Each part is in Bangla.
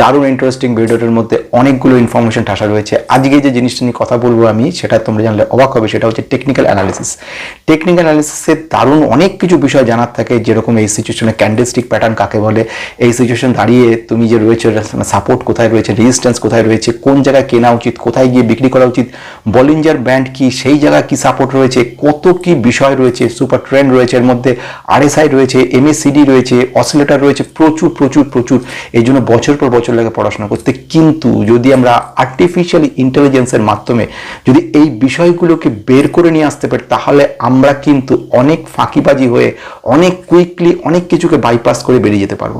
দারুণ ইন্টারেস্টিং ভিডিওটার মধ্যে অনেকগুলো ইনফরমেশন ঠাসা রয়েছে। আজকে যে জিনিসটা নিয়ে কথা বলব আমি, সেটা তোমরা জানলে অবাক হবে, সেটা হচ্ছে টেকনিক্যাল অ্যানালিসিস টেকনিক্যাল অ্যানালিসিসের দারুণ অনেক কিছু বিষয় জানার থাকে, যেরকম এই সিচুয়েশনে ক্যান্ডেলস্টিক প্যাটার্ন কাকে বলে, এই সিচুয়েশন দাঁড়িয়ে তুমি যে রয়েছে সাপোর্ট কোথায় রয়েছে রেজিস্ট্যান্স কোথায় রয়েছে, কোন জায়গায় কেনা উচিত, কোথায় গিয়ে বিক্রি করা উচিত বলিঞ্জার ব্যান্ড কি, সেই জায়গায় কি সাপোর্ট রয়েছে, কত কি বিষয় রয়েছে সুপার ট্রেন্ড রয়েছে এর মধ্যে আরএসআই রয়েছে এমএসিডি রয়েছে অসিলেটার রয়েছে, প্রচুর প্রচুর প্রচুর। এই জন্য বছর পর বছর লাগে পড়াশোনা করতে। কিন্তু যদি আমরা আর্টিফিশিয়াল ইন্টেলিজেন্সের মাধ্যমে যদি এই বিষয়গুলোকে বের করে নিয়ে আসতে পারি, তাহলে আমরা কিন্তু অনেক ফাঁকিবাজি হয়ে, অনেক কুইকলি অনেক কিছুকে বাইপাস করে বেরিয়ে যেতে পারব।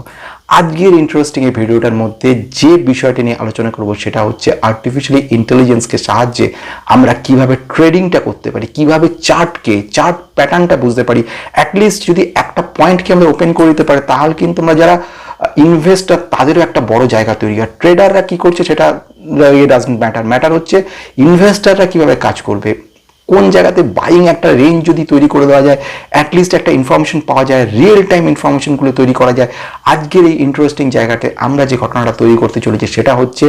আজকের ইন্টারেস্টিং এই ভিডিওটার মধ্যে যে বিষয়টি নিয়ে আলোচনা করব, সেটা হচ্ছে আর্টিফিশিয়াল ইন্টেলিজেন্সকে সাহায্যে আমরা কীভাবে ট্রেডিংটা করতে পারি, কীভাবে চার্টকে, চার্ট প্যাটার্নটা বুঝতে পারি। অ্যাটলিস্ট যদি একটা পয়েন্টকে আমরা ওপেন করে দিতে পারি, তাহলে কিন্তু আমরা যারা ইনভেস্টার তাদেরও একটা বড় জায়গা তৈরি। হয় ট্রেডাররা কি করছে সেটা ইয়ে ডাজন্ট ম্যাটার ম্যাটার হচ্ছে ইনভেস্টাররা কীভাবে কাজ করবে। কোন জায়গাতে বাইং একটা রেঞ্জ যদি তৈরি করে দেওয়া যায় অ্যাটলিস্ট একটা ইনফরমেশন পাওয়া যায় রিয়েল টাইম ইনফরমেশনগুলো তৈরি করা যায়। আজকের এই ইন্টারেস্টিং জায়গাতে আমরা যে ঘটনাটা তৈরি করতে চলেছি, সেটা হচ্ছে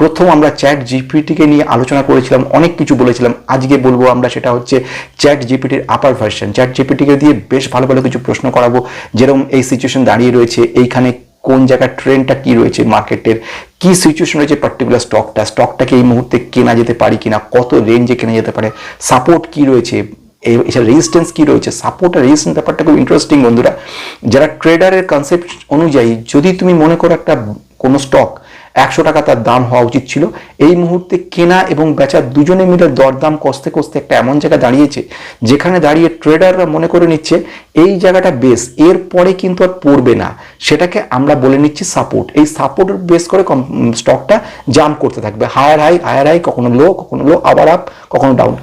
প্রথম আমরা চ্যাট জিপিটিকে নিয়ে আলোচনা করেছিলাম, অনেক কিছু বলেছিলাম। আজকে বলব আমরা সেটা হচ্ছে চ্যাট জিপিটির আপার ভার্সন চ্যাট জিপিটিকে দিয়ে বেশ ভালো ভালো কিছু প্রশ্ন করাবো। যেরকম এই সিচুয়েশন দাঁড়িয়ে রয়েছে, এইখানে কোন জায়গার ট্রেন্ডটা কি রয়েছে মার্কেটের কি সিচুয়েশন রয়েছে পার্টিকুলার স্টকটা স্টকটাকে এই মুহূর্তে কেনা যেতে পারি কিনা, কত রেঞ্জে কেনা যেতে পারে সাপোর্ট কি রয়েছে এছাড়া রেজিস্ট্যান্স কি রয়েছে সাপোর্ট আর রেজিস্ট্যান্স ব্যাপারটা খুব ইন্টারেস্টিং বন্ধুরা। যারা ট্রেডারের কনসেপ্ট অনুযায়ী, যদি তুমি মনে করো একটা কোনো স্টক একশো টাকা তার দাম হওয়া উচিত ছিল। এই মুহূর্তে কেনা এবং বেচা দুজনে মিলে দরদাম কষতে কষতে একটা এমন জায়গা দাঁড়িয়েছে, যেখানে দাঁড়িয়ে ট্রেডাররা মনে করে নিচ্ছে, এই জায়গাটা বেস এর পরে কিন্তু আর পড়বে না। সেটাকে আমরা বলে নিচ্ছি সাপোর্ট এই সাপোর্ট বেস করে স্টকটা জাম্প করতে থাকবে। হায়ার হাই হায়ার হাই কখনো লো কখনো লো আবার আপ কখনো ডাউন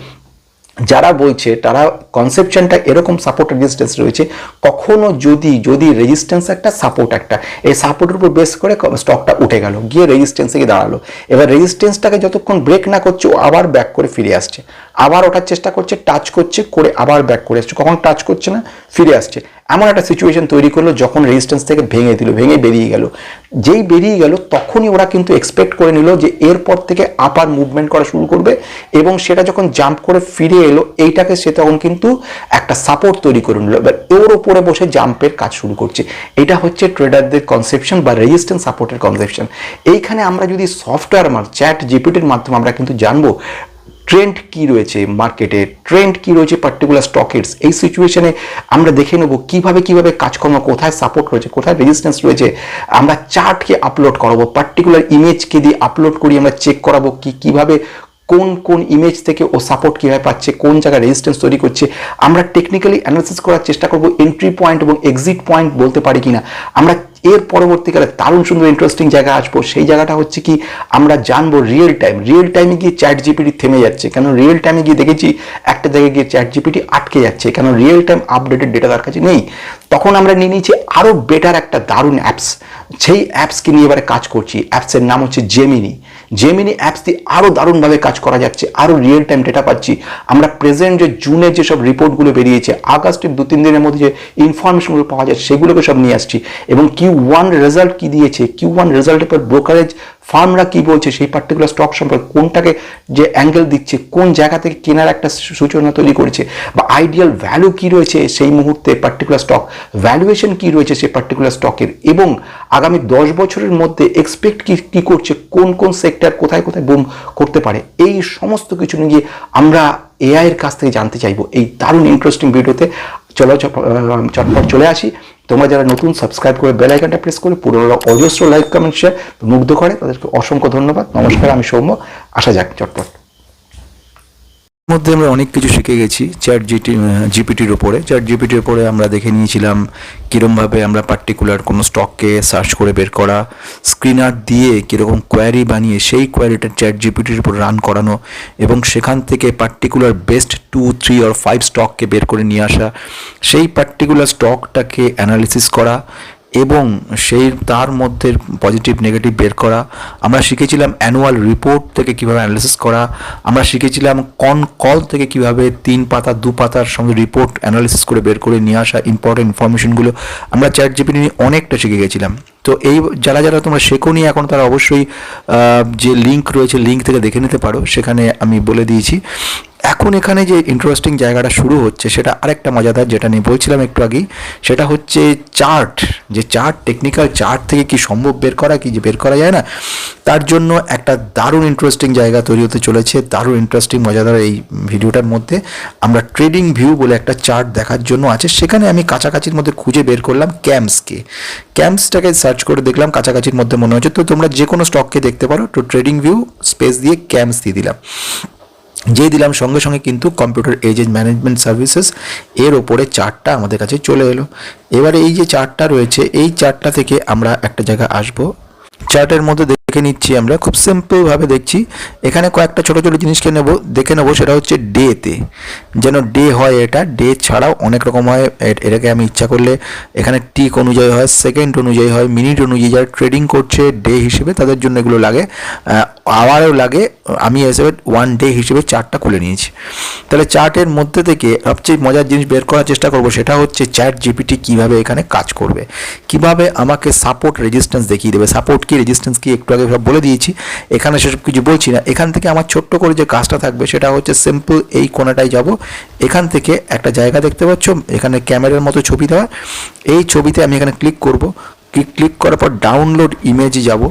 যারা বলছে, তারা কনসেপশনটা এরকম সাপোর্ট রেজিস্ট্যান্স রয়েছে, কখনো যদি যদি রেজিস্ট্যান্স একটা সাপোর্ট একটা, এই সাপোর্টের উপর বেস করে স্টকটা উঠে গেল, গিয়ে রেজিস্ট্যান্সে গিয়ে দাঁড়াল। এবার রেজিস্ট্যান্সটাকে যতক্ষণ ব্রেক না করছে ও আবার ব্যাক করে ফিরে আসছে। আবার ওঠার চেষ্টা করছে টাচ করছে, করে আবার ব্যাক করে আসছে। কখন টাচ করছে না, ফিরে আসছে। এমন একটা সিচুয়েশন তৈরি করল যখন রেজিস্ট্যান্স থেকে ভেঙে দিল, ভেঙে বেরিয়ে গেল। যেই বেরিয়ে গেল, তখনই ওরা কিন্তু এক্সপেক্ট করে নিল যে এরপর থেকে আপার মুভমেন্ট করা শুরু করবে এবং সেটা যখন জাম্প করে ফিরে এলো, এইটাকে সে তখন কিন্তু একটা সাপোর্ট তৈরি করে নিল। এবার ওর ওপরে বসে জাম্পের কাজ শুরু করছে। এটা হচ্ছে ট্রেডারদের কনসেপশন বা রেজিস্ট্যান্স সাপোর্টের কনসেপশন এইখানে আমরা যদি সফটওয়্যার চ্যাট জিপিটির মাধ্যমে আমরা কিন্তু জানব ট্রেন্ড কি রয়েছে মার্কেটে ট্রেন্ড কি রয়েছে পার্টিকুলার স্টকেটস এই সিচুয়েশনে আমরা দেখে নেব কীভাবে কীভাবে কাজকর্ম কোথায় সাপোর্ট রয়েছে, কোথায় রেজিস্ট্যান্স রয়েছে। আমরা চার্টকে আপলোড করাবো পার্টিকুলার ইমেজকে দিয়ে আপলোড করি, আমরা চেক করাবো কি, কীভাবে, কোন কোন ইমেজ থেকে ও সাপোর্ট কীভাবে পাচ্ছে, কোন জায়গায় রেজিস্ট্যান্স তৈরি করছে। আমরা টেকনিক্যালি অ্যানালিসিস করার চেষ্টা করব এন্ট্রি পয়েন্ট এবং এক্সিট পয়েন্ট বলতে পারি কিনা। আমরা এর পরবর্তীকালে দারুণ সুন্দর ইন্টারেস্টিং জায়গা আসব। সেই জায়গাটা হচ্ছে কি, আমরা জানব রিয়েল টাইম রিয়েল টাইমে গিয়ে চ্যাট জিপিটি থেমে যাচ্ছে। কেন রিয়েল টাইমে গিয়ে দেখেছি, একটা জায়গায় গিয়ে চ্যাট জিপিটি আটকে যাচ্ছে। কেন রিয়েল টাইম আপডেটেড ডেটা তার কাছে নেই? তখন আমরা নিয়ে নিয়েছি আরও বেটার একটা দারুণ অ্যাপস সেই অ্যাপসকে নিয়ে এবারে কাজ করছি। অ্যাপসের নাম হচ্ছে জেমিনি জেমিনি অ্যাপস দিয়ে আরও দারুণভাবে কাজ করা যাচ্ছে আরও রিয়েল টাইম ডেটা পাচ্ছি। আমরা প্রেজেন্ট যে জুনে যেসব রিপোর্টগুলো বেরিয়েছে আগস্টের দু, তিন দিনের মধ্যে যে ইনফরমেশনগুলো পাওয়া যায় সেগুলোকে সব নিয়ে আসছি। এবং কিউ ওয়ান রেজাল্ট কী দিয়েছে? কিউ ওয়ান রেজাল্টের পর ব্রোকারেজ ফার্মরা কি বলছে সেই পার্টিকুলার স্টক সম্পর্কে, কোনটাকে যে অ্যাঙ্গেল দিচ্ছে, কোন জায়গা থেকে কেনার একটা সূচনা তৈরি করেছে, বা আইডিয়াল ভ্যালু কি রয়েছে সেই মুহূর্তে পার্টিকুলার স্টক ভ্যালুয়েশন কি রয়েছে সেই পার্টিকুলার স্টকের এবং আগামী দশ বছরের মধ্যে এক্সপেক্ট কি, কী করছে, কোন কোন সেক্টর কোথায় কোথায় বুম করতে পারে, এই সমস্ত কিছু নিয়ে আমরা এআইয়ের কাছ থেকে জানতে চাইব। এই দারুণ ইন্টারেস্টিং ভিডিওতে চলো চটপট চলে আসি। তোমরা যারা নতুন সাবস্ক্রাইব করে বেল আইকনটা প্রেস করে, পুরো অজস্র লাইক কমেন্ট শেয়ার মুগ্ধ করে। তাদেরকে অসংখ্য ধন্যবাদ। নমস্কার, আমি সৌম্য। আসা যাক চটপট। মধ্যে আমরা অনেক কিছু শিখে গেছি চ্যাট জিটি জিপিটির ওপরে চ্যাট জিপিটির ওপরে আমরা দেখে নিয়েছিলাম কীরমভাবে আমরা পার্টিকুলার কোনো স্টককে সার্চ করে বের করা স্ক্রিনার দিয়ে কীরকম কোয়ারি বানিয়ে সেই কোয়ারিটা চ্যাট জিপিটির উপর রান করানো এবং সেখান থেকে particular best two three or five স্টককে বের করে নিয়ে আসা। সেই পার্টিকুলার স্টকটাকে অ্যানালিসিস করা এবং সেই তার মধ্যে পজিটিভ নেগেটিভ বের করা। আমরা শিখেছিলাম অ্যানুয়াল রিপোর্ট থেকে কীভাবে অ্যানালিসিস করা। আমরা শিখেছিলাম কন কল থেকে কীভাবে তিন পাতা, দু পাতার সঙ্গে রিপোর্ট অ্যানালিসিস করে বের করে নিয়ে আসা ইম্পর্টেন্ট ইনফরমেশনগুলো আমরা চ্যাট জিপিটি নিয়ে অনেকটা শিখে গেছিলাম। তো এই যারা যারা তোমরা শেখোনি এখন, তারা অবশ্যই যে লিঙ্ক রয়েছে লিঙ্ক থেকে দেখে নিতে পারো। সেখানে আমি বলে দিয়েছি। এখন এখানে যে ইন্টারেস্টিং জায়গাটা শুরু হচ্ছে, সেটা আরেকটা মজাদার যেটা নিয়ে বলছিলাম একটু আগেই, সেটা হচ্ছে চার্ট। যে চার্ট টেকনিক্যাল চার্ট থেকে কি সম্ভব বের করা, কি যে বের করা যায় না, তার জন্য একটা দারুণ ইন্টারেস্টিং জায়গা তৈরি হতে চলেছে। দারুণ ইন্টারেস্টিং মজাদার এই ভিডিওটার মধ্যে আমরা ট্রেডিং ভিউ বলে একটা চার্ট দেখার জন্য আছে। সেখানে আমি কাছাকাছির মধ্যে খুঁজে বের করলাম ক্যাম্পসকে ক্যাম্পসটাকে সার্চ করে দেখলাম, কাছাকাছির মধ্যে মনে হচ্ছে। তো তোমরা যে কোনো স্টককে দেখতে পারো, তো ট্রেডিং ভিউ স্পেস দিয়ে ক্যাম্পস দিয়ে দিলাম। যে দিলাম, সঙ্গে সঙ্গে কিন্তু কম্পিউটার এজেন্ট ম্যানেজমেন্ট সার্ভিসেস এর ওপরে চার্টটা আমাদের কাছে চলে এলো। এবারে এই যে চার্টটা রয়েছে, এই চার্টটা থেকে আমরা একটা জায়গা আসব। চার্টের মধ্যে দেখে নিচ্ছি আমরা, খুব সিম্পলভাবে দেখছি। এখানে কয়েকটা ছোটো ছোটো জিনিসকে নেব। দেখে নেব সেটা হচ্ছে ডেতে। যেন ডে হয় এটা, ডে ছাড়াও অনেক রকম হয়। এটাকে আমি ইচ্ছা করলে এখানে টিক অনুযায়ী হয় সেকেন্ড অনুযায়ী হয় মিনিট অনুযায়ী যারা ট্রেডিং করছে, ডে হিসেবে তাদের জন্য এগুলো লাগে। আওয়ারও লাগে। আমি হিসেবে ওয়ান ডে হিসেবে চার্টটা খুলে নিয়েছি। তাহলে চার্টের মধ্যে থেকে সবচেয়ে মজার জিনিস বের করার চেষ্টা করব সেটা হচ্ছে চ্যাট জিপিটি কীভাবে এখানে কাজ করবে। কীভাবে আমাকে সাপোর্ট রেজিস্ট্যান্স দেখিয়ে দেবে। সাপোর্ট কি রেজিস্ট্যান্স কি একটু আগে সব বলে দিয়েছি। এখানে সেসব কিছু বলছি না। এখান থেকে আমার ছোট্ট করে যে কাজটা থাকবে সেটা হচ্ছে সিম্পল এই কোনাটায় যাব। এখান থেকে একটা জায়গা দেখতে পাচ্ছ, এখানে ক্যামেরার মতো ছবি দেওয়া। এই ছবিতে আমি এখানে ক্লিক করব। ক্লিক ক্লিক করার পর ডাউনলোড ইমেজে যাব।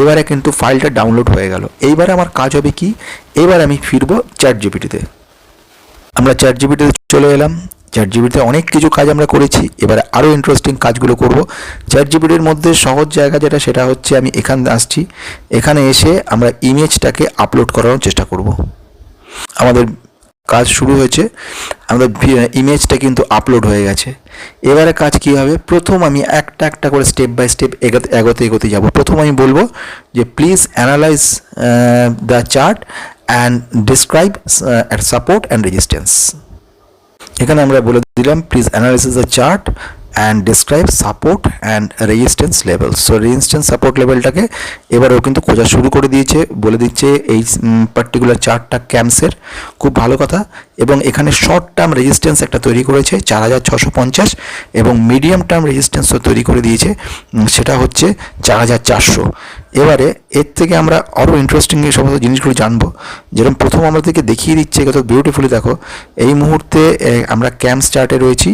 এবারে কিন্তু ফাইলটা ডাউনলোড হয়ে গেল। এইবারে আমার কাজ হবে কি? এবার আমি ফিরবো চ্যাট জিপিটিতে আমরা চ্যাট জিপিটিতে চলে এলাম। চ্যাট জিপিটিতে অনেক কিছু কাজ আমরা করেছি। এবারে আরও ইন্টারেস্টিং কাজগুলো করব। চ্যাট জিপিটির মধ্যে সহজ জায়গা যেটা, সেটা হচ্ছে আমি এখানে আসছি। এখানে এসে আমরা ইমেজটাকে আপলোড করানোর চেষ্টা করব। আমাদের কাজ শুরু হয়েছে। আমাদের ইমেজটা কিন্তু আপলোড হয়ে গেছে। এবারে কাজ কি হবে? প্রথম আমি একটা একটা করে স্টেপ বাই স্টেপ এগোতে এগোতে এগোতে যাব। প্রথম আমি বলব যে please analyze the chart and describe support and resistance এখানে আমরা বলে দিলাম please analysis the chart and describe support and resistance level so resistance support লেভেলটাকে এবারেও কিন্তু খোঁজা শুরু করে দিয়েছে, বলে দিচ্ছে এই পার্টিকুলার চার্টটা ক্যাম্পসের খুব ভালো কথা। এবং এখানে শর্ট টার্ম রেজিস্ট্যান্স একটা তৈরি করেছে, চার হাজার ছশো পঞ্চাশ এবং মিডিয়াম টার্ম রেজিস্ট্যান্সও তৈরি করে দিয়েছে সেটা হচ্ছে চার হাজার চারশো। এবারে এর থেকে আমরা আরও ইন্টারেস্টিং এই সমস্ত জিনিসগুলো জানব। যেরকম প্রথম আমাদেরকে দেখিয়ে দিচ্ছে কত বিউটিফুলি দেখো। এই মুহূর্তে আমরা ক্যাম্প চার্টে রয়েছি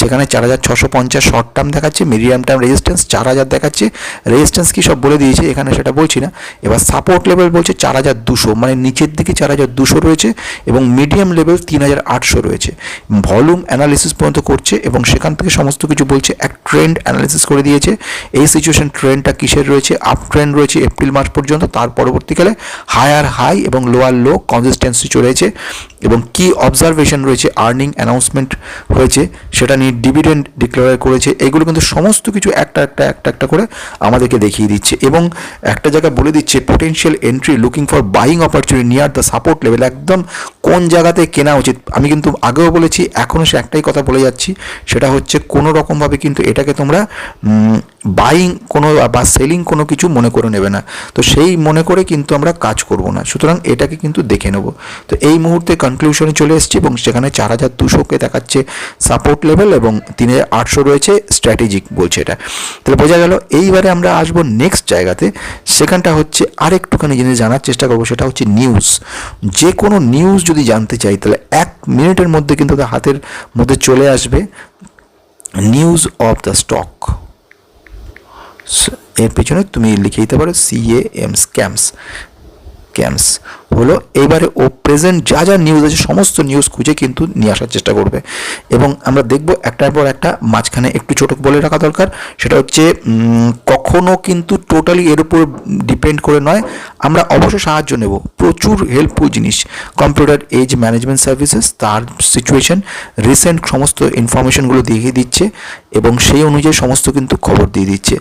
সেখানে চার হাজার ছশো পঞ্চাশ শর্ট টার্ম দেখাচ্ছে মিডিয়াম টার্ম রেজিস্ট্যান্স চার হাজার দেখাচ্ছে। রেজিস্ট্যান্স কি সব বলে দিয়েছে, এখানে সেটা বলছি না। এবার সাপোর্ট লেভেল বলছে চার হাজার দুশো মানে নিচের দিকে চার হাজার দুশো রয়েছে এবং মিডিয়াম লেভেল তিন হাজার আটশো রয়েছে। ভলিউম অ্যানালিসিস পর্যন্ত করছে এবং সেখান থেকে সমস্ত কিছু বলছে, এক ট্রেন্ড অ্যানালিসিস করে দিয়েছে। এই সিচুয়েশন ট্রেন্ডটা কিসের রয়েছে? আপ ট্রেন্ড রয়েছে এপ্রিল মাস পর্যন্ত, তার পরবর্তীকালে হায়ার হাই এবং লোয়ার লো কনসিস্টেন্সি চলেছে এবং কি অবজারভেশন রয়েছে আর্নিং অ্যানাউন্সমেন্ট হয়েছে, সেটা নিয়ে ডিভিডেন্ড ডিক্লেয়ার করেছে, এগুলো কিন্তু সমস্ত কিছু একটা একটা একটা একটা করে আমাদেরকে দেখিয়ে দিচ্ছে এবং একটা জায়গায় বলে দিচ্ছে potential entry looking for buying opportunity near the support level একদম কোন জায়গাতে কেনা উচিত? আমি কিন্তু আগেও বলেছি, এখনও সে একটাই কথা বলে যাচ্ছি, সেটা হচ্ছে কোনো রকমভাবে কিন্তু এটাকে তোমরা বাইং কোনো বা সেলিং কোনো কিছু মনে করে নেবে না। তো সেই মনে করে কিন্তু আমরা কাজ করব না। সুতরাং এটাকে কিন্তু দেখে নেব। তো এই মুহূর্তে কনক্লুশনে চলে এসেছি এবং সেখানে চার হাজার দুশোকে দেখাচ্ছে সাপোর্ট লেভেল এবং তিন হাজার আট আটশো রয়েছে স্ট্র্যাটেজিক বলছে এটা। তাহলে বোঝা গেল, এইবারে আমরা আসব নেক্সট জায়গাতে। সেখানটা হচ্ছে আরেকটুখানি জিনিস জানার চেষ্টা করব, সেটা হচ্ছে নিউজ যে কোনো নিউজ যদি জানতে চাই, তাহলে এক মিনিটের মধ্যে কিন্তু তার হাতের মধ্যে চলে আসবে। নিউজ অফ দ্য স্টক এর পেছনে তুমি লিখে দিতে পারো সিএ এম স্ক্যামস ক্যাম্পস হলো এবারে ও প্রেজেন্ট যা যা নিউজ আছে সমস্ত নিউজ খুঁজে কিন্তু নিয়ে আসার চেষ্টা করবে। এবং আমরা দেখব একটার পর একটা মাঝখানে একটু ছোট বলে রাখা দরকার সেটা হচ্ছে উম, কখনো কিন্তু টোটালি এর উপর ডিপেন্ড করে নয়। আমরা অবশ্যই সাহায্য নেব। প্রচুর হেল্পফুল জিনিস। কম্পিউটার এজ ম্যানেজমেন্ট সার্ভিসেস তার সিচুয়েশন রিসেন্ট সমস্ত ইনফরমেশনগুলো দিয়ে দিচ্ছে এবং সেই অনুযায়ী সমস্ত কিন্তু খবর দিয়ে দিচ্ছে।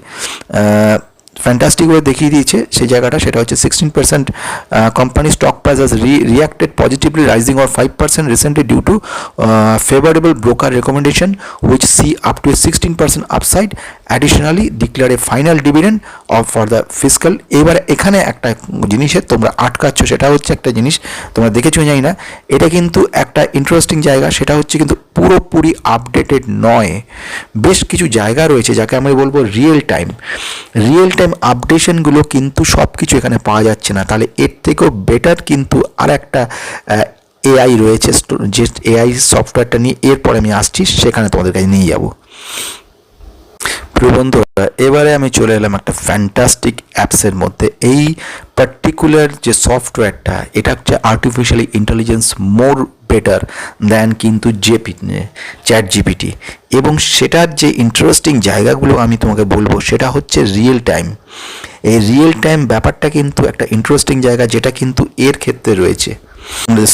ফ্যান্টাস্টিক ওয়ে দেখিয়ে দিয়েছে, সেই জায়গাটা, সেটা হচ্ছে sixteen percent company stock price has reacted positively rising or five percent recently due to favourable broker recommendation which see up to sixteen percent upside additionally declare a final dividend of for the physical এবার এখানে একটা জিনিসের তোমরা আটকাচ্ছ, সেটা হচ্ছে একটা জিনিস, তোমরা দেখেছ, জানি না, এটা কিন্তু একটা ইন্টারেস্টিং জায়গা, সেটা হচ্ছে কিন্তু পুরোপুরি আপডেটেড নয়। বেশ কিছু জায়গা রয়েছে যাকে আমি বলব রিয়েল টাইম রিয়েল টাইম আপডেশনগুলো কিন্তু সব কিছু এখানে পাওয়া যাচ্ছে না। তাহলে এর থেকেও বেটার কিন্তু আর একটা এআই রয়েছে যে এআই সফটওয়্যারটা নিয়ে এরপরে আমি আসছি, সেখানে তোমাদের কাছে নিয়ে যাব। প্রিয় বন্ধুরা, এবারে আমি চলে এলাম একটা ফ্যান্টাস্টিক অ্যাপসের মধ্যে। এই পার্টিকুলার যে সফটওয়্যারটা এটা হচ্ছে artificial intelligence more better than কিন্তু জেপি চ্যাট জিপিটি এবং সেটার যে ইন্টারেস্টিং জায়গাগুলো আমি তোমাকে বলব, সেটা হচ্ছে রিয়েল টাইম এই রিয়েল টাইম ব্যাপারটা কিন্তু একটা ইন্টারেস্টিং জায়গা, যেটা কিন্তু এর ক্ষেত্রে রয়েছে।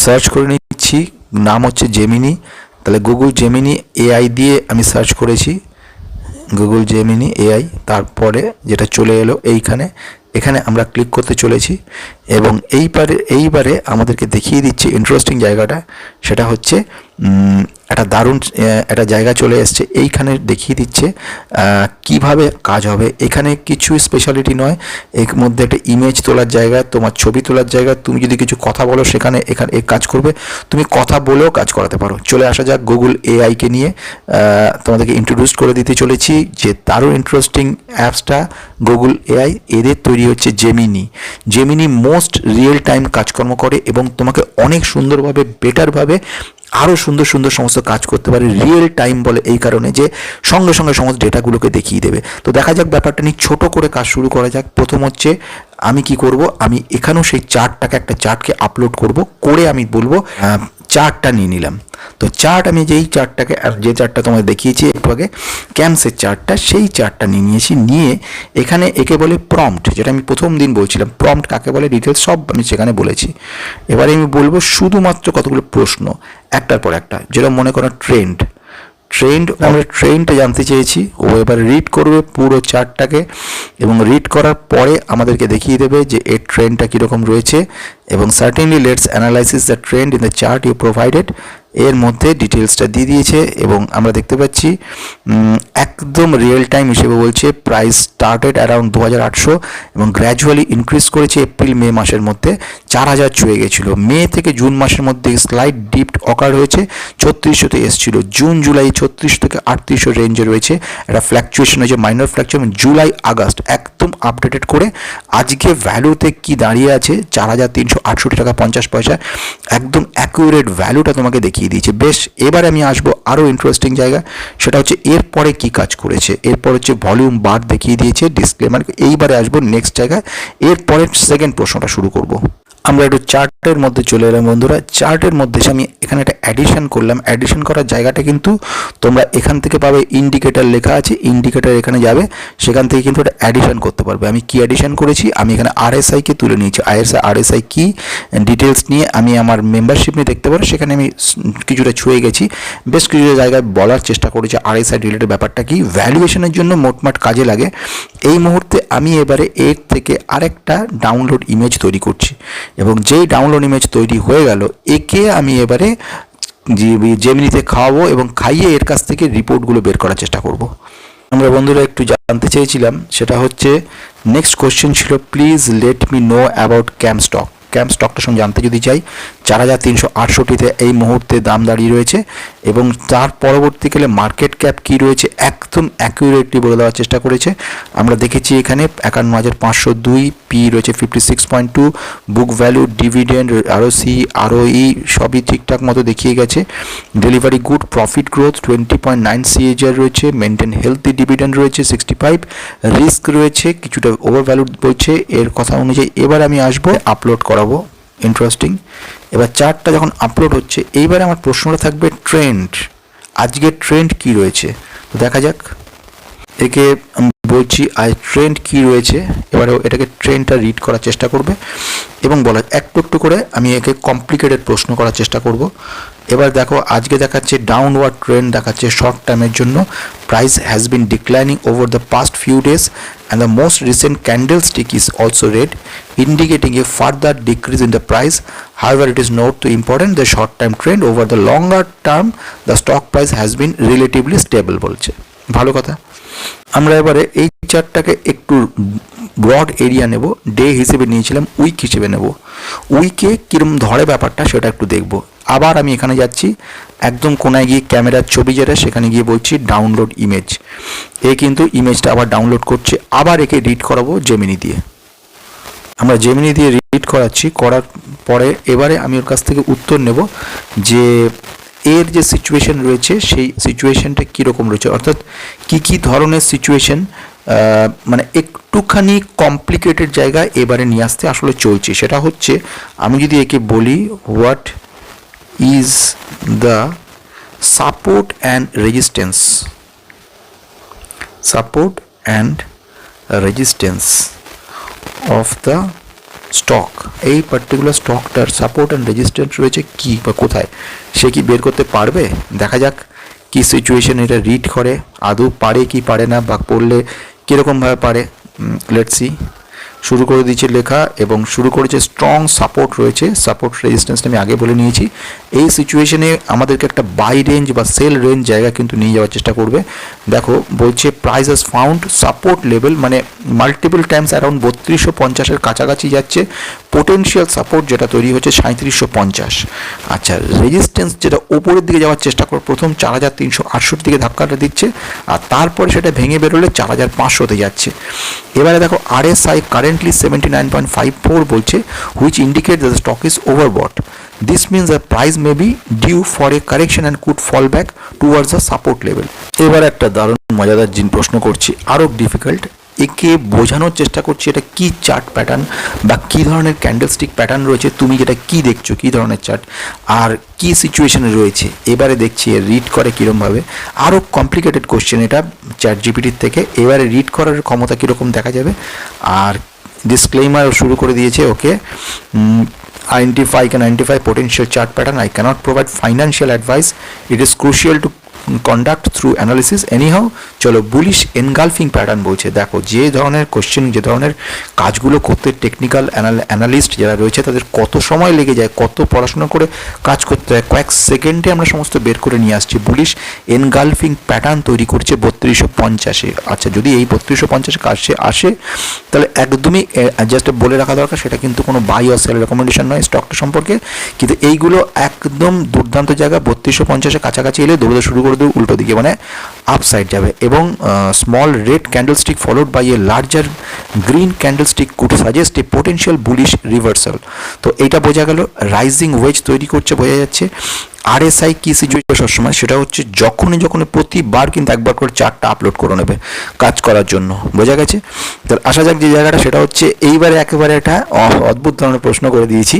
সার্চ করে নিচ্ছি, নাম হচ্ছে জেমিনি তাহলে গুগল জেমিনি এআই দিয়ে আমি সার্চ করেছি। গুগল জেমিনি এআই তারপরে যেটা চলে এলো এইখানে, এখানে আমরা ক্লিক করতে চলেছি এবং এইবারে এইবারে আমাদেরকে দেখিয়ে দিচ্ছে ইন্টারেস্টিং জায়গাটা, সেটা হচ্ছে একটা দারুণ একটা জায়গা চলে এসছে। এইখানে দেখিয়ে দিচ্ছে কীভাবে কাজ হবে। এখানে কিছু স্পেশালিটি নয়, এর মধ্যে একটা ইমেজ তোলার জায়গা, তোমার ছবি তোলার জায়গা। তুমি যদি কিছু কথা বলো, সেখানে এখানে, এ কাজ করবে। তুমি কথা বলেও কাজ করাতে পারো। চলে আসা যাক গুগল এআইকে নিয়ে। তোমাদেরকে ইন্ট্রোডিউস করে দিতে চলেছি যে তারও ইন্টারেস্টিং অ্যাপসটা গুগল এআই এদের তৈরি হচ্ছে Gemini Gemini most real time কাজকর্ম করে এবং তোমাকে অনেক সুন্দরভাবে বেটারভাবে আরও সুন্দর সুন্দর সমস্ত কাজ করতে পারে। রিয়েল টাইম বলে এই কারণে যে সঙ্গে সঙ্গে সমস্ত ডেটাগুলোকে দেখিয়ে দেবে। তো দেখা যাক ব্যাপারটা নিয়ে ছোটো করে কাজ শুরু করা যাক। প্রথম হচ্ছে আমি কি করব? আমি এখানেও সেই চার্টটাকে একটা চার্টকে আপলোড করব। করে আমি বলব চার্টটা নিয়ে নিলাম। তো চার্ট আমি যেই চার্টটাকে যে চার্টটা তোমায় দেখিয়েছি একটু আগে ক্যাম্পসের চার্টটা সেই চার্টটা নিয়ে নিয়েছি। নিয়ে এখানে একে বলে প্রম্পট যেটা আমি প্রথম দিন বলছিলাম। প্রম্পট কাকে বলে? ডিটেলস সব আমি সেখানে বলেছি। এবারে আমি বলব শুধুমাত্র কতগুলো প্রশ্ন, একটার পর একটা, যেটা মনে করো ট্রেন্ড ট্রেন্ড, আমরা ট্রেন্ডটা জানতে চেয়েছি। ও এবার রিড করবে পুরো চার্টটাকে এবং রিড করার পরে আমাদেরকে দেখিয়ে দেবে যে এর ট্রেন্ডটা কীরকম রয়েছে। এবং certainly let's analysis the trend in the chart you provided এর মধ্যে ডিটেলসটা দিয়ে দিয়েছে এবং আমরা দেখতে পাচ্ছি একদম রিয়েল টাইম হিসেবে বলছে প্রাইস স্টার্টেড অ্যারাউন্ড দু হাজার আটশো এবং গ্র্যাজুয়ালি ইনক্রিজ করেছে এপ্রিল মে মাসের মধ্যে। চার হাজার ছুঁয়ে গেছিল। মে থেকে জুন মাসের মধ্যে স্লাইড ডিপড অকার হয়েছে, ছত্রিশশোতে এসেছিল। জুন জুলাই ছত্রিশ থেকে আটত্রিশশো রেঞ্জে রয়েছে। একটা ফ্ল্যাকচুয়েশন হয়েছে মাইনর ফ্ল্যাকচুয়েশন জুলাই আগস্ট একদম আপডেটেড করে আজকে ভ্যালুতে কি দাঁড়িয়ে আছে, চার হাজার তিনশো আটষট্টি টাকা পঞ্চাশ পয়সা। একদম অ্যাকুরেট ভ্যালুটা তোমাকে দেখিয়ে দিয়েছে। বেশ, এবারে আমি আসব আরও ইন্টারেস্টিং জায়গা, সেটা হচ্ছে এরপরে কি কাজ করেছে। এরপর হচ্ছে ভলিউম বার দেখিয়ে দিয়েছে ডিসপ্লে মানে এইবারে আসব নেক্সট জায়গায়। এরপরের সেকেন্ড প্রশ্নটা শুরু করব। আমরা একটু চার্টের মধ্যে চলে এলাম বন্ধুরা। চার্টের মধ্যে আমি এখানে একটা অ্যাডিশন করলাম। অ্যাডিশন করার জায়গাটা কিন্তু তোমরা এখান থেকে পাবে ইন্ডিকেটার লেখা আছে। ইন্ডিকেটার এখানে যাবে। সেখান থেকে কিন্তু একটা অ্যাডিশন করতে পারবে। আমি কি অ্যাডিশন করেছি? আমি এখানে আরএসআইকে তুলে নিয়েছি। আইএসআই আরএসআই কি? ডিটেলস নিয়ে আমি আমার মেম্বারশিপ নিয়ে দেখতে পারো। সেখানে আমি কিছুটা ছুঁয়ে গেছি। বেশ কিছু জায়গায় বলার চেষ্টা করেছি। আরএসআই রিলেটেড ব্যাপারটা কি? ভ্যালুয়েশনের জন্য মোটমাট কাজে লাগে। এই মুহূর্তে আমি এবারে এর থেকে আরেকটা ডাউনলোড ইমেজ তৈরি করছি। এবং যেই ডাউনলোড ইমেজ তৈরি হয়ে গেল, একে আমি এবারে জেমিনিতে খাওয়াবো এবং খাইয়ে এর কাছ থেকে রিপোর্টগুলো বের করার চেষ্টা করব। আমরা বন্ধুরা একটু জানতে চেয়েছিলাম, সেটা হচ্ছে নেক্সট কোশ্চেন ছিল please let me know about camp stock camp স্টকটা সঙ্গে জানতে যদি চাই, চার হাজার তিনশো আটষট্টিতে এই মুহূর্তে দাম দাঁড়িয়ে রয়েছে এবং তার পরবর্তীকালে মার্কেট ক্যাপ কী রয়েছে একদম অ্যাকুরেটলি বলে দেওয়ার চেষ্টা করেছে। আমরা দেখেছি এখানে একান্ন হাজার পাঁচশো দুই পি রয়েছে fifty six point two book value dividend ROCE ROE সবই ঠিকঠাক মতো দেখিয়ে গেছে। Delivery good profit growth twenty point nine CAGR রয়েছে মেনটেন হেলথি ডিভিডেন্ড রয়েছে সিক্সটি ফাইভ রিস্ক রয়েছে, কিছুটা ওভার ভ্যালু বলছে এর কথা অনুযায়ী এবার আমি আসব আপলোড করাবো ইন্টারেস্টিং এবার চার্টটা যখন আপলোড হচ্ছে, এইবারে আমার প্রশ্নটা থাকবে ট্রেন্ড আজকের ট্রেন্ড কি রয়েছে? তো দেখা যাক। একে বলছি, আজ ট্রেন্ড কি রয়েছে? এবারে এটাকে ট্রেন্ডটা রিড করার চেষ্টা করবে এবং বলা, একটু একটু করে আমি একে কমপ্লিকেটেড প্রশ্ন করার চেষ্টা করব। এবার দেখো, আজকে দেখাচ্ছে ডাউনওয়ার্ড ট্রেন্ড দেখাচ্ছে শর্ট টার্মের জন্য। Price has been declining over the past few days and the most recent candle stick is also red indicating a further decrease in the price however it is note to important the short term trend over the longer term the stock price has been relatively stable বলছে। ভালো কথা। আমরা এবারে এই চারটাকে একটু ব্রড এরিয়া নেব ডে হিসেবে নিয়েছিলাম উইক হিসেবে নেব। উইকে কিরম ধরে ব্যাপারটা সেটা একটু দেখব। আবার আমি এখানে যাচ্ছি, একদম কোনায় গিয়ে ক্যামেরার ছবি যেটা সেখানে গিয়ে বলছি ডাউনলোড ইমেজ এ কিন্তু ইমেজটা আবার ডাউনলোড করছে, আবার একে রিড করাবো জেমিনি দিয়ে। আমরা জেমিনি দিয়ে রিড করাচ্ছি, করার পরে এবারে আমি ওর কাছ থেকে উত্তর নেব যে এর যে সিচুয়েশন রয়েছে, সেই সিচুয়েশনটা কীরকম রয়েছে। অর্থাৎ কি কি ধরনের সিচুয়েশন মানে একটুখানি কমপ্লিকেটেড জায়গায় এবারে নিয়ে আসতে আসলে চলছে। সেটা হচ্ছে, আমি যদি একে বলি what is the support and resistance support and resistance of the stock এই পার্টিকুলার স্টকটার সাপোর্ট অ্যান্ড রেজিস্ট্যান্স রয়েছে কি বা কোথায়? সে কি বের করতে পারবে? দেখা যাক, কি সিচুয়েশন এটা রিড করে, আদৌ পারে কি পারে না, বা পড়লে কীরকমভাবে পারে? লেটসি শুরু করে দিয়েছে লেখা এবং শুরু করেছে স্ট্রং সাপোর্ট রয়েছে। সাপোর্ট রেজিস্ট্যান্সটা আমি আগে বলে নিয়েছি। এই সিচুয়েশনে আমাদেরকে একটা বাই রেঞ্জ বা সেল রেঞ্জ জায়গা কিন্তু নিয়ে যাওয়ার চেষ্টা করবে। দেখো, বলছে price has found support level মানে মাল্টিপল টাইমস অ্যারাউন্ড বত্রিশশো পঞ্চাশের কাছাকাছি যাচ্ছে। পোটেনশিয়াল সাপোর্ট যেটা তৈরি হচ্ছে সাঁত্রিশশো পঞ্চাশ। আচ্ছা রেজিস্ট্যান্স যেটা ওপরের দিকে যাওয়ার চেষ্টা করে, প্রথম চার হাজার তিনশো আটষট্টি দিকে ধাক্কাটা দিচ্ছে আর তারপরে সেটা ভেঙে বেরোলে চার হাজার পাঁচশোতে যাচ্ছে। এবারে দেখো আরএসআই কারেন্টলি ফাইভ ফোর বলছে which indicate the stock is overbought this means the price may be due for a correction and could fall back towards the support level এবার একটা দারুণ, মজাদার জিন প্রশ্ন করছি। আরও ডিফিকাল্ট একে বোঝানোর চেষ্টা করছি এটা কি চার্ট প্যাটার্ন বা কি ধরনের ক্যান্ডেলস্টিক প্যাটার্ন রয়েছে, তুমি যেটা কি দেখছ, কি ধরনের চার্ট আর কি সিচুয়েশনে রয়েছে। এবারে দেখছি রিড করে কীরমভাবে। আরও কমপ্লিকেটেড কোশ্চেন এটা চ্যাট জিপিটির থেকে। এবারে রিড করার ক্ষমতা কীরকম দেখা যাবে? আর ডিসক্লেমার শুরু করে দিয়েছে, okay? Identify can identify potential chart pattern I can't provide financial advice it is crucial to conduct through analysis anyhow চলো বুলিশ এনগালফিং প্যাটার্ন বলছে। দেখো, যে ধরনের কোশ্চেন যে ধরনের কাজগুলো করতে টেকনিক্যাল অ্যানালিস্ট যারা রয়েছে, তাদের কত সময় লেগে যায়, কত পড়াশোনা করে কাজ করতে হয়, কয়েক সেকেন্ডে আমরা সমস্ত বের করে নিয়ে আসছি। বুলিশ এনগালফিং প্যাটার্ন তৈরি করছে বত্রিশশো পঞ্চাশে। আচ্ছা যদি এই বত্রিশশো পঞ্চাশে কাজে আসে, তাহলে একদমই জাস্ট বলে রাখা দরকার, সেটা কিন্তু কোনো বাই অর সেল রেকমেন্ডেশন নয় স্টকটা সম্পর্কে। কিন্তু এইগুলো একদম দুর্দান্ত জায়গা, বত্রিশশো পঞ্চাশের কাছাকাছি এলে দৌড়তে শুরু করে দেবে, উল্টো দিকে মানে আপসাইড যাবে। এবং small red candlestick followed by a larger green candlestick could suggest a potential bullish reversal তো এটা বোঝা গেল রাইজিং ওয়েজ তৈরি করছে, বোঝা যাচ্ছে। আরএসআই কি সিচুয়েশন সবসময়? সেটা হচ্ছে যখনই যখনই প্রতিবার কিন্তু একবার করে চারটা আপলোড করে নেবে কাজ করার জন্য। বোঝা গেছে? তাহলে আসা যাক যে জায়গাটা সেটা হচ্ছে এইবারে একেবারে একটা অদ্ভুত ধরনের প্রশ্ন করে দিয়েছি।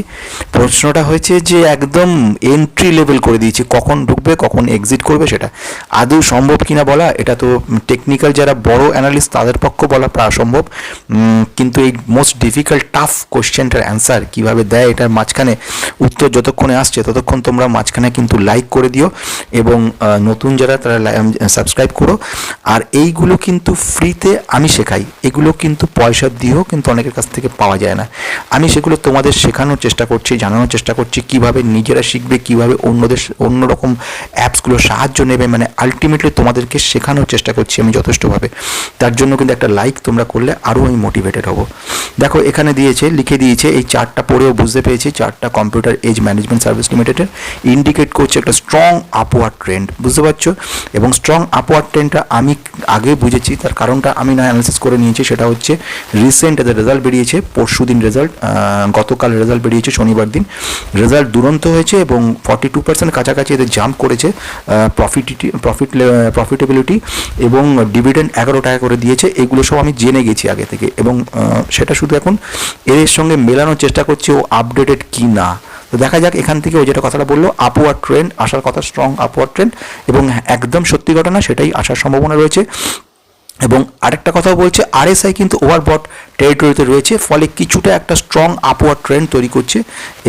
প্রশ্নটা হয়েছে যে একদম এন্ট্রি লেভেল করে দিয়েছি। কখন ঢুকবে, কখন এক্সিট করবে সেটা। আদৌ সম্ভব কিনা বলা? এটা তো টেকনিক্যাল যারা বড় অ্যানালিস্ট তাদের পক্ষে বলা প্রায় সম্ভব কিন্তু এই মোস্ট ডিফিকাল্ট টাফ কোশ্চেনটার অ্যান্সার কীভাবে দেয়, এটার মাঝখানে উত্তর যতক্ষণে আসছে ততক্ষণ তোমরা মাঝখানে কিন্তু লাইক করে দিও এবং নতুন যারা তারা সাবস্ক্রাইব করো। আর এইগুলো কিন্তু ফ্রিতে আমি শেখাই। এগুলো কিন্তু পয়সা দিয়েও কিন্তু অনেকের কাছ থেকে পাওয়া যায় না। আমি সেগুলো তোমাদের শেখানোর চেষ্টা করছি, জানানোর চেষ্টা করছি, কীভাবে নিজেরা শিখবে, কীভাবে অন্যদের অন্যরকম অ্যাপসগুলো সাহায্য নেবে। মানে আলটিমেটলি তোমাদেরকে শেখানোর চেষ্টা করছি আমি যথেষ্টভাবে। তার জন্য কিন্তু একটা লাইক তোমরা করলে আরও আমি মোটিভেটেড হব। দেখো, এখানে দিয়েছে, লিখে দিয়েছে, এই চারটা পড়েও বুঝতে পেরেছি। চারটা কম্পিউটার এজ ম্যানেজমেন্ট সার্ভিস লিমিটেডের ইন্ডিকেট করছে একটা স্ট্রং আপওয়ার্ড ট্রেন্ড বুঝতে পারছ? এবং স্ট্রং আপওয়ার্ড ট্রেন্ডটা আমি আগে বুঝেছি, তার কারণটা আমি না অ্যানালিসিস করে নিয়েছি, সেটা হচ্ছে রিসেন্ট এদের রেজাল্ট বেরিয়েছে, পরশু দিন রেজাল্ট গতকাল রেজাল্ট বেরিয়েছে শনিবার দিন। রেজাল্ট দুরন্ত হয়েছে এবং ফর্টি টু পার্সেন্ট কাছাকাছি এদের জাম্প করেছে প্রফিটিটি প্রফিট প্রফিটেবিলিটি এবং ডিভিডেন্ড এগারো টাকা করে দিয়েছে, এগুলো সব আমি জেনে গেছি আগে থেকে। এবং সেটা শুধু এখন এর সঙ্গে মেলানোর চেষ্টা করছি ও আপডেটেড কি না তো দেখা যাক, এখান থেকে ওই যেটা কথাটা বলল আপওয়ার ট্রেন্ড আসার কথা স্ট্রং আপওয়ার ট্রেন্ড এবং একদম সত্যি ঘটনা সেটাই আসার সম্ভাবনা রয়েছে। এবং আরেকটা কথাও বলছে আরএসআই কিন্তু ওভারবট টেরিটরিতে রয়েছে, ফলে কিছুটা একটা স্ট্রং আপওয়ার ট্রেন্ড তৈরি করছে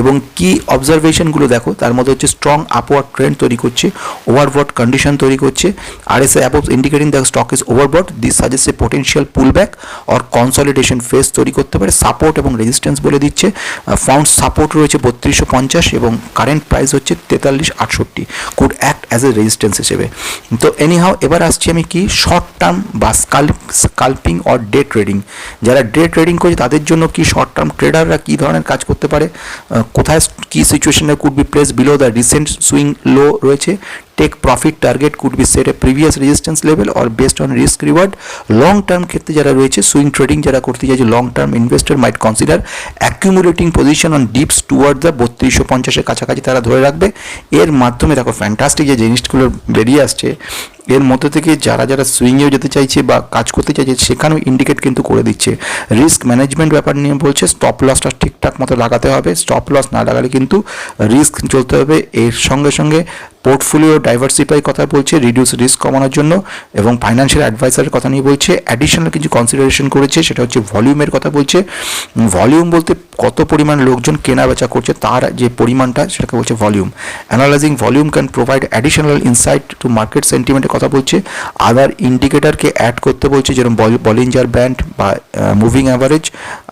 এবং কি অবজারভেশনগুলো দেখো, তার মধ্যে হচ্ছে স্ট্রং আপওয়ার ট্রেন্ড তৈরি করছে ওভারবট কন্ডিশন তৈরি করছে RSI অ্যাপোজ indicating the stock is overbought this suggest a potential pull back or consolidation phase তৈরি করতে পারে সাপোর্ট এবং রেজিস্ট্যান্স বলে দিচ্ছে ফাউন্ড সাপোর্ট রয়েছে বত্রিশশো পঞ্চাশ এবং কারেন্ট প্রাইস হচ্ছে তেতাল্লিশ আটষট্টি could act as a resistance হিসেবে। তো এনিহাও এবার আসছি আমি কি শর্ট টার্ম বা স্কাল্পিং অর ডে ট্রেডিং যারা ডে ট্রেডিং করছে, তাদের জন্য কি শর্ট টার্ম ট্রেডাররা কী ধরনের কাজ করতে পারে? কোথায়, কী সিচুয়েশনে could be place below the recent swing low রয়েছে? Take profit target could be set a previous resistance level or based on risk reward long term ক্ষেত্রে যারা রয়েছে সুইং ট্রেডিং যারা করতে চাইছে long term investor might consider accumulating position on dips toward the বত্রিশশো পঞ্চাশের কাছাকাছি তারা ধরে রাখবে। এর মাধ্যমে দেখো ফ্যান্টাস্টিক যে জিনিসগুলো বেরিয়ে আসছে, এর মধ্যে থেকে যারা যারা সুইংয়েও যেতে চাইছে বা কাজ করতে চাইছে, সেখানেও ইন্ডিকেট কিন্তু করে দিচ্ছে। রিস্ক ম্যানেজমেন্ট ব্যাপার নিয়ে বলছে স্টপ লসটা ঠিকঠাক মতো লাগাতে হবে। স্টপ লস না লাগালে কিন্তু রিস্ক চলতে হবে। এর সঙ্গে সঙ্গে পোর্টফোলিও ডাইভার্সিফাই কথা বলছে রিডিউস রিস্ক কমানোর জন্য এবং ফাইন্যান্সিয়াল অ্যাডভাইসারের কথা নিয়ে বলছে। অ্যাডিশনাল কিছু কনসিডারেশন করেছে, সেটা হচ্ছে ভলিউমের কথা বলছে। ভলিউম বলতে কত পরিমাণ লোকজন কেনা বেচা করছে, তার যে পরিমাণটা, সেটাকে বলছে volume analyzing volume can provide additional insight to market সেন্টিমেন্টের কথা বলছে। আদার ইন্ডিকেটারকে অ্যাড করতে বলছে, যেরকম বলিঞ্জার ব্যান্ড বা মুভিং অ্যাভারেজ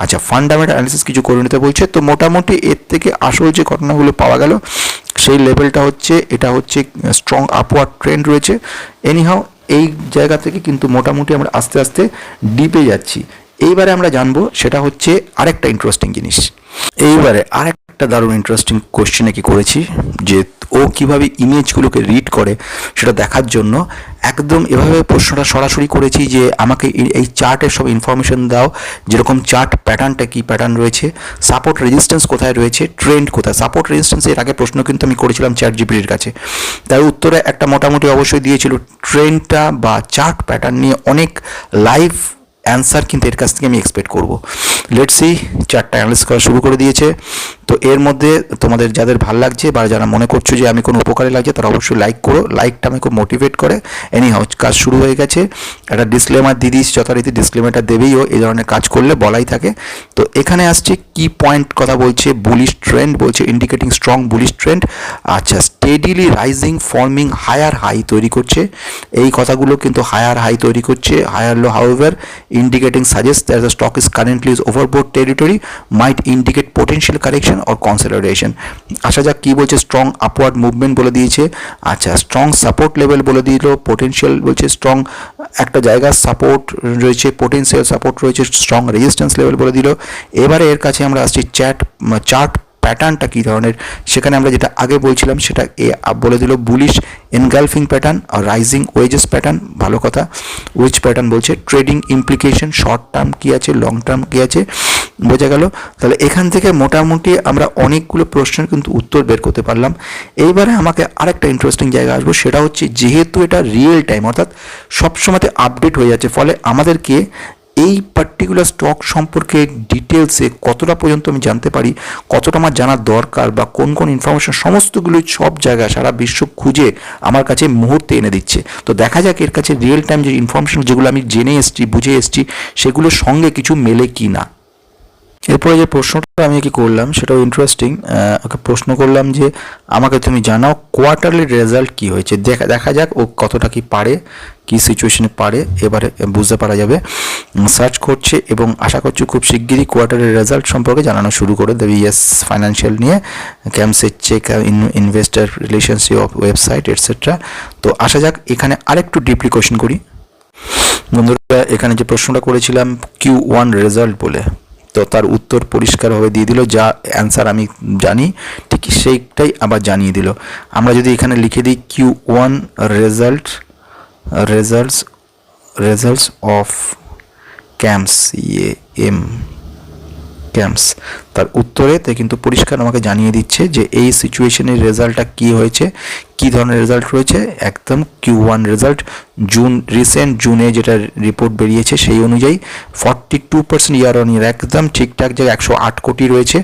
আচ্ছা ফান্ডামেন্টাল অ্যানালিসিস কিছু করে নিতে বলছে। তো মোটামুটি এর থেকে আসল যে ঘটনাগুলো পাওয়া গেল সেই লেভেলটা হচ্ছে, এটা হচ্ছে স্ট্রং আপওয়ার্ড ট্রেন্ড রয়েছে। এনিহাও এই জায়গা থেকে কিন্তু মোটামুটি আমরা আস্তে আস্তে ডিপে যাচ্ছি। এইবারে আমরা জানব, সেটা হচ্ছে আরেকটা ইন্টারেস্টিং জিনিস। এইবারে আরেকটা দারুণ ইন্টারেস্টিং কোশ্চেনে কি করেছি, যে ও কীভাবে ইমেজগুলোকে রিড করে সেটা দেখার জন্য একদম এভাবে প্রশ্নটা সরাসরি করেছি যে আমাকে এই- চার্টের সব ইনফরমেশন দাও, যেরকম চার্ট প্যাটার্নটা কি প্যাটার্ন রয়েছে সাপোর্ট রেজিস্ট্যান্স কোথায় রয়েছে ট্রেন্ড কোথায়। সাপোর্ট রেজিস্ট্যান্স এর আগে প্রশ্ন কিন্তু আমি করেছিলাম চ্যাট জিপিটির কাছে। তার উত্তরে একটা মোটামুটি অবশ্যই দিয়েছিল ট্রেন্ডটা বা চার্ট প্যাটার্ন নিয়ে অনেক লাইভ অ্যান্সার কিন্তু এর কাছ থেকে আমি এক্সপেক্ট করব। লেট সি চারটা অ্যানালিস করা শুরু করে দিয়েছে। তো এর মধ্যে তোমাদের যাদের ভালো লাগছে বা যারা মনে করছ যে আমি কোনো উপকারে লাগছে, তারা অবশ্যই লাইক করো। লাইকটা আমাকে মোটিভেট করে। এনি হাউ কাজ শুরু হয়ে গেছে। একটা ডিসক্লেমার দিয়ে দিস, যথারীতি ডিসক্লেমারটা দেবেইও এই ধরনের কাজ করলে বলাই থাকে। তো এখানে আসছে কি পয়েন্ট কথা বলছে? বুলিশ ট্রেন্ড বলছে ইন্ডিকেটিং স্ট্রং বুলিশ ট্রেন্ড আচ্ছা steadily rising forming higher high তৈরি করছে। এই কথাগুলো কিন্তু হায়ার হাই তৈরি করছে। Higher low however indicating suggest that the stock is currently is overboard territory might indicate potential correction or consideration আসা যাক কী বলছে স্ট্রং আপওয়ার্ড মুভমেন্ট বলে দিয়েছে। আচ্ছা স্ট্রং সাপোর্ট লেভেল বলে দিল পোটেন্সিয়াল বলছে স্ট্রং একটা জায়গার সাপোর্ট রয়েছে পোটেন্সিয়াল সাপোর্ট রয়েছে স্ট্রং রেজিস্ট্যান্স লেভেল বলে দিল। এবারে এর কাছে আমরা আসছি চ্যাট চার্ট প্যাটার্নটা কী ধরনের? সেখানে আমরা যেটা আগে বলছিলাম সেটা এ বলে দিল বুলিশ এনগালফিং প্যাটার্ন আর রাইজিং ওয়েজেস প্যাটার্ন ভালো কথা। উইচ প্যাটার্ন বলছে? ট্রেডিং ইমপ্লিকেশন শর্ট টার্ম কী আছে লং টার্ম কী আছে, বোঝা গেল। তাহলে এখান থেকে মোটামুটি আমরা অনেকগুলো প্রশ্নের কিন্তু উত্তর বের করতে পারলাম। এইবারে আমাকে আরেকটা ইন্টারেস্টিং জায়গা আসব, সেটা হচ্ছে যেহেতু এটা রিয়েল টাইম অর্থাৎ সবসময়তে আপডেট হয়ে যাচ্ছে, ফলে আমাদেরকে এই পার্টিকুলার স্টক সম্পর্কে ডিটেলসে কতটা পর্যন্ত আমি জানতে পারি, কতটা আমার জানার দরকার বা কোন কোন ইনফরমেশন সমস্তগুলো সব জায়গায় সারা বিশ্ব খুঁজে আমার কাছে মুহূর্তে এনে দিচ্ছে। তো দেখা যাক এর কাছে রিয়েল টাইম যে ইনফরমেশন যেগুলো আমি জেনে এসছি, বুঝে এসছি, সেগুলোর সঙ্গে কিছু মেলে কি না এরপরে যে প্রশ্নটা আমি কি করলাম, সেটাও ইন্টারেস্টিং ওকে প্রশ্ন করলাম যে, আমাকে তুমি জানাও কোয়ার্টারলি রেজাল্ট কি হয়েছে? দেখা দেখা যাক ও কতটা কি পারে, কি সিচুয়েশনে পারে, এবারে বুঝতে পারা যাবে। সার্চ করছে এবং আশা করছি খুব শিগগিরই কোয়ার্টারের রেজাল্ট সম্পর্কে জানানো শুরু করে দেবে। ইয়েস ফাইন্যান্সিয়াল নিয়ে ক্যামসের check investor relationship website etcetera তো আসা যাক এখানে আরেকটু ডিপলি কোয়েশ্চেন করি। বন্ধুরা, এখানে যে প্রশ্নটা করেছিলাম কিউ ওয়ান রেজাল্ট বলে। তো তার উত্তর পরিষ্কারভাবে দিয়ে দিল, যা অ্যান্সার আমি জানি, ঠিক সেইটাই আবার জানিয়ে দিল। আমরা যদি এখানে লিখে দিই Q one result results results of CAMS ইয়ে এম ক্যাম্পস তার উত্তরে তে কিন্তু পরিষ্কার আমাকে জানিয়ে দিচ্ছে যে এই সিচুয়েশনের রেজাল্টটা কী হয়েছে, কী ধরনের রেজাল্ট রয়েছে। একদম Q one result June recent জুনে যেটা রিপোর্ট বেরিয়েছে সেই অনুযায়ী forty two percent year on year একদম ঠিকঠাক যে একশো আট কোটি রয়েছে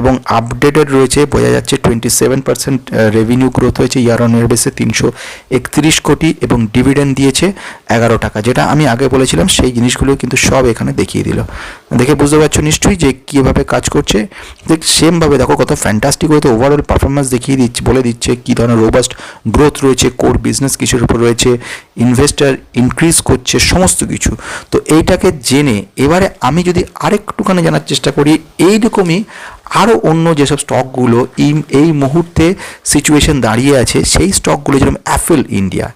এবং আপডেটেড রয়েছে, বোঝা যাচ্ছে twenty seven percent revenue growth হয়েছে ইয়ার অন ইয়ার বেসে তিনশো একত্রিশ কোটি এবং ডিভিডেন্ড দিয়েছে এগারো টাকা, যেটা আমি আগে বলেছিলাম, সেই জিনিসগুলো কিন্তু সব এখানে দেখিয়ে দিল। দেখে বুঝতে পারছ নিশ্চয়ই যে কীভাবে কাজ করছে। দেখ, সেমভাবে দেখো কত ফ্যান্টাস্টিক হয়তো ওভারঅল পারফরমেন্স দেখিয়ে দিচ্ছে, বলে দিচ্ছে কী ধরনের রোবাস্ট গ্রোথ রয়েছে কোর বিজনেস কিছুর উপর রয়েছে ইনভেস্টার ইনক্রিজ করছে, সমস্ত কিছু। তো এইটাকে জেনে এবারে আমি যদি আরেকটুখানি জানার চেষ্টা করি, এইরকমই আরও অন্য যেসব স্টকগুলো এই এই মুহূর্তে সিচুয়েশন দাঁড়িয়ে আছে, সেই স্টকগুলো যেরকম অ্যাপেল ইন্ডিয়া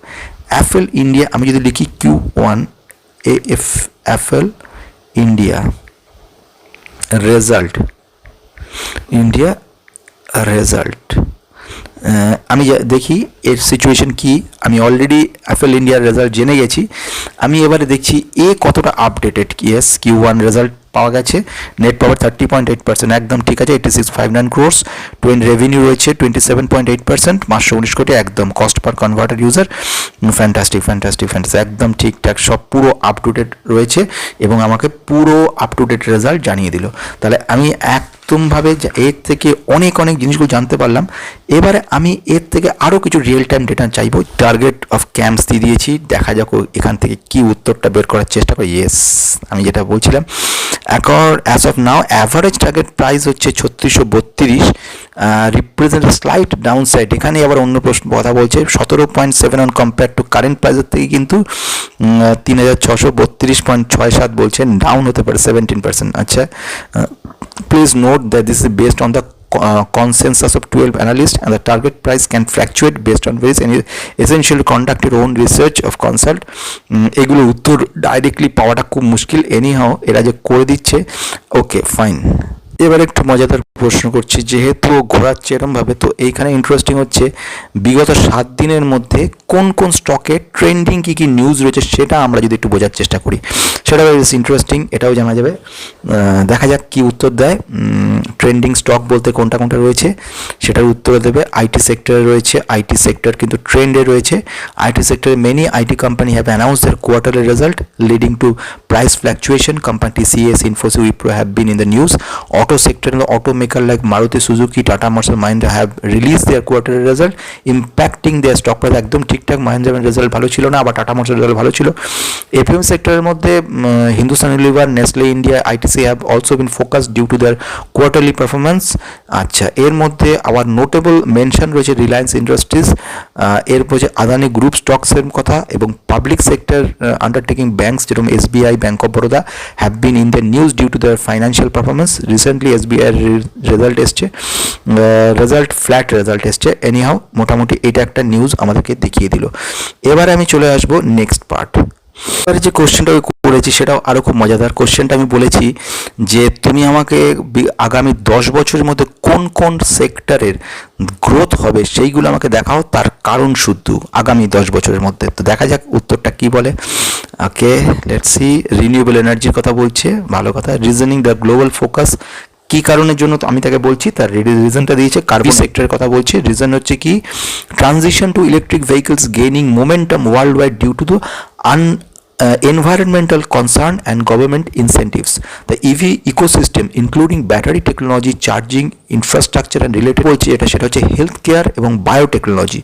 অ্যাপেল ইন্ডিয়া আমি যদি লিখি Q one A F Apple India result India result আমি যা- দেখি, এর সিচুয়েশন কি? আমি অলরেডি অ্যাপেল ইন্ডিয়ার রেজাল্ট জেনে গেছি। আমি এবারে দেখছি এ কতটা updated yes Q one result পাওয়া গেছে। Net power thirty point eight percent একদম ঠিক আছে eighty six five nine crores twenty revenue রয়েছে twenty seven point eight percent মাসশো উনিশ কোটি, একদম। Cost per converted user fantastic fantastic fantastic একদম ঠিকঠাক, সব পুরো আপ টু ডেট রয়েছে এবং আমাকে পুরো আপ টু ডেট রেজাল্ট জানিয়ে দিল। তাহলে আমি একদমভাবে যা- এর থেকে অনেক অনেক জিনিসগুলো জানতে পারলাম। এবারে আমি এর থেকে আরও কিছু রিয়েল টাইম ডেটা চাইব। টার্গেট অফ ক্যাম্পস দিয়ে দিয়েছি। দেখা যাক এখান থেকে কি উত্তরটা বের করার চেষ্টা করি। ইয়েস আমি যেটা বলছিলাম। এখন as of now average target price হচ্ছে ছত্রিশশো বত্রিশ। রিপ্রেজেন্ট স্লাইট ডাউন সাইড এখানে আবার অন্য প্রশ্ন, কথা বলছে। সতেরো point seven on compare to current প্রাইসের থেকে কিন্তু তিন হাজার ছশো বত্রিশ পয়েন্ট ছয় সাত বলছেন ডাউন হতে পারে সেভেন্টিন পার্সেন্ট আচ্ছা please note that this is based on the uh, consensus of 12 analysts and the target price can fluctuate based on various and essential conduct your own research of consult এগুলো উত্তর ডাইরেক্টলি পাওয়াটা খুব মুশকিল এনিহাও এরা যে করে দিচ্ছে ওকে ফাইন এবার একটু মজাদার প্রশ্ন করছি, যেহেতু ও ঘোরাচ্ছে এরমভাবে, তো এইখানে ইন্টারেস্টিং হচ্ছে, বিগত সাত দিনের মধ্যে কোন কোন স্টকে ট্রেন্ডিং কী কী নিউজ রয়েছে সেটা আমরা যদি একটু বোঝার চেষ্টা করি। সেটা বেশ ইন্টারেস্টিং এটাও জানা যাবে। দেখা যাক কি উত্তর দেয়। ট্রেন্ডিং স্টক বলতে কোনটা কোনটা রয়েছে, সেটার উত্তর দেবে। আইটি সেক্টরে রয়েছে আইটি সেক্টর কিন্তু ট্রেন্ডে রয়েছে। আইটি সেক্টরে many IT company have announce their quarterly result, leading to price fluctuation. Company TCS Infosys, Wipro have been in the news. Auto sector and the automaker like Maruti Suzuki, Tata Motors, Mahindra have released their quarterly result, impacting their stock price একদম ঠিকঠাক। মাহিন্দ্রা রেজাল্ট ভালো ছিল না, আবার টাটা মোটর রেজাল্ট ভালো ছিল। এফএম সেক্টরের মধ্যে Hindustan Unilever Nestle India ITC have also been focus due to their quarterly performance আচ্ছা এর মধ্যে আবার নোটেবল মেনশন রয়েছে রিলায়েন্স ইন্ডাস্ট্রিজ এর রয়েছে আদানি গ্রুপ স্টকসের কথা এবং পাবলিক সেক্টর আন্ডারটেকিং ব্যাঙ্কস যেরকম SBI bank of Baroda have been in the news due to their financial performance recently SBI result এসছে। রেজাল্ট ফ্ল্যাট রেজাল্ট এসছে। এনিহাও মোটামুটি এটা একটা নিউজ আমাদেরকে দেখিয়ে দিল। এবারে আমি চলে আসব নেক্সট পার্ট এবারে যে কোশ্চেনটা করেছি, সেটাও আরও খুব মজাদার। কোশ্চেনটা আমি বলেছি যে, তুমি আমাকে আগামী দশ বছরের মধ্যে কোন কোন সেক্টরের গ্রোথ হবে সেইগুলো আমাকে দেখাও। তার কারণ শুদ্ধ আগামী দশ বছরের মধ্যে। তো দেখা যাক উত্তরটা কি বলে। ওকে লেটস সি এনার্জির কথা বলছে। ভালো কথা। রিজনিং দ্য গ্লোবাল ফোকাস কি কারণের জন্য আমি তাকে বলছি তার রিজনটা দিয়েছে কার্বন সেক্টরের কথা বলছি। রিজন হচ্ছে কি transition to electric vehicles gaining momentum world wide due to the un environmental concern and government incentives the EV ecosystem including battery technology charging infrastructure and related বলছি যেটা সেটা হচ্ছে হেলথ কেয়ার এবং বায়োটেকনোলজি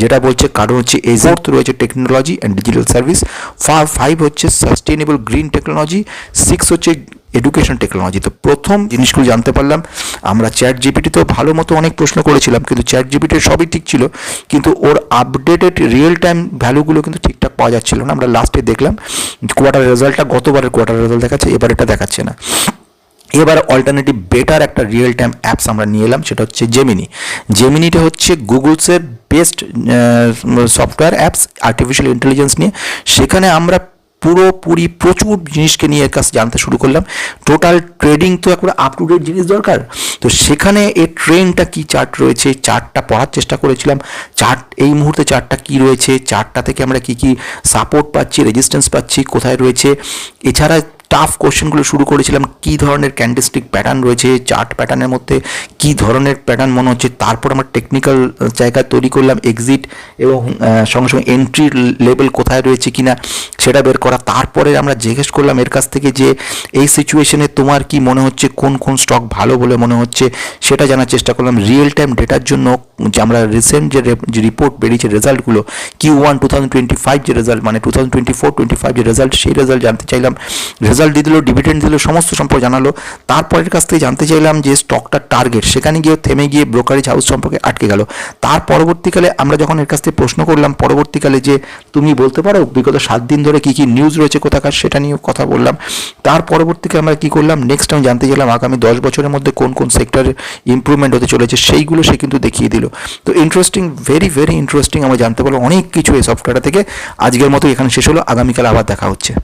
যেটা বলছে কারণ হচ্ছে এই ফোর্থ রয়েছে technology and digital service five হচ্ছে সাস্টেনেবল গ্রিন টেকনোলজি সিক্স হচ্ছে এডুকেশন টেকনোলজি তো প্রথম জিনিসগুলো জানতে পারলাম, আমরা চ্যাট জিপিটিতেও ভালো মতো অনেক প্রশ্ন করেছিলাম, কিন্তু চ্যাট জিপিটির সবই ঠিক ছিল, কিন্তু ওর আপডেটেড রিয়েল টাইম ভ্যালুগুলো কিন্তু ঠিকঠাক পাওয়া যাচ্ছিল না। আমরা লাস্টে দেখলাম কোয়ার্টার রেজাল্টটা গতবারের কোয়ার্টার রেজাল্ট দেখাচ্ছে, এবার এটা দেখাচ্ছে না। এবার অল্টারনেটিভ বেটার একটা রিয়েল টাইম অ্যাপস আমরা নিয়ে এলাম, সেটা হচ্ছে জেমিনি জেমিনিটা হচ্ছে গুগলসের best software apps artificial intelligence নিয়ে। সেখানে আমরা পুরোপুরি প্রচুর জিনিসকে নিয়ে এর কাছে জানতে শুরু করলাম। টোটাল ট্রেডিং তো একবার আপ টু ডেট জিনিস দরকার। তো সেখানে এই ট্রেনটা কি চার্ট রয়েছে? চার্টটা পড়ার চেষ্টা করেছিলাম। চার্ট এই মুহূর্তে চার্টটা কি রয়েছে? চার্টটা থেকে আমরা কি কি সাপোর্ট পাচ্ছি রেজিস্ট্যান্স পাচ্ছি, কোথায় রয়েছে? এছাড়া টাফ কোশ্চেনগুলো শুরু করেছিলাম, কি ধরনের ক্যান্ডিস্টিক প্যাটার্ন রয়েছে চার্ট প্যাটার্নের মধ্যে, কি ধরনের প্যাটার্ন মনে হচ্ছে, তারপর আমার টেকনিক্যাল জায়গা তৈরি করলাম এক্সিট এবং সঙ্গে সঙ্গে এন্ট্রি লেভেল কোথায় রয়েছে কিনা, সেটা বের করা। তারপরে আমরা জিজ্ঞেস করলাম এর কাছ থেকে যে, এই সিচুয়েশনে তোমার কি মনে হচ্ছে, কোন কোন স্টক ভালো বলে মনে হচ্ছে, সেটা জানার চেষ্টা করলাম। রিয়েল টাইম ডেটার জন্য যে আমরা রিসেন্ট যে রিপোর্ট বেরিয়েছে রেজাল্টগুলো Q one two thousand twenty five যে রেজাল্ট মানে two thousand twenty four twenty five যে রেজাল্ট সেই রেজাল্ট জানতে চাইলাম। রেজাল্ট দিয়ে দিল ডিভিডেন্ড দিল, সমস্ত সম্পর্কে জানালো। তারপরের কাছ থেকে জানতে চাইলাম যে স্টকটার টার্গেট সেখানে গিয়ে থেমে গিয়ে ব্রোকারেজ হাউস সম্পর্কে আটকে গেল। তার পরবর্তীকালে আমরা যখন এর কাছ থেকে প্রশ্ন করলাম, পরবর্তীকালে যে তুমি বলতে পারো, বিগত সাত দিন ধরে কি কি নিউজ রয়েছে কোথাকার সেটা নিয়ে কথা বললাম। তার পরবর্তীকে আমরা কি করলাম? নেক্সট আমি জানতে চাইলাম আগামী দশ বছরের মধ্যে কোন কোন সেক্টরে ইমপ্রুভমেন্ট হতে চলেছে, সেইগুলো সে কিন্তু দেখিয়ে দিল। তো ইন্টারেস্টিং ভেরি ভেরি ইন্টারেস্টিং আমরা জানতে পারলাম অনেক কিছু এই সফটওয়্যারটা থেকে। আজকের মতো এখানে শেষ হলো, আগামীকাল আবার দেখা হচ্ছে।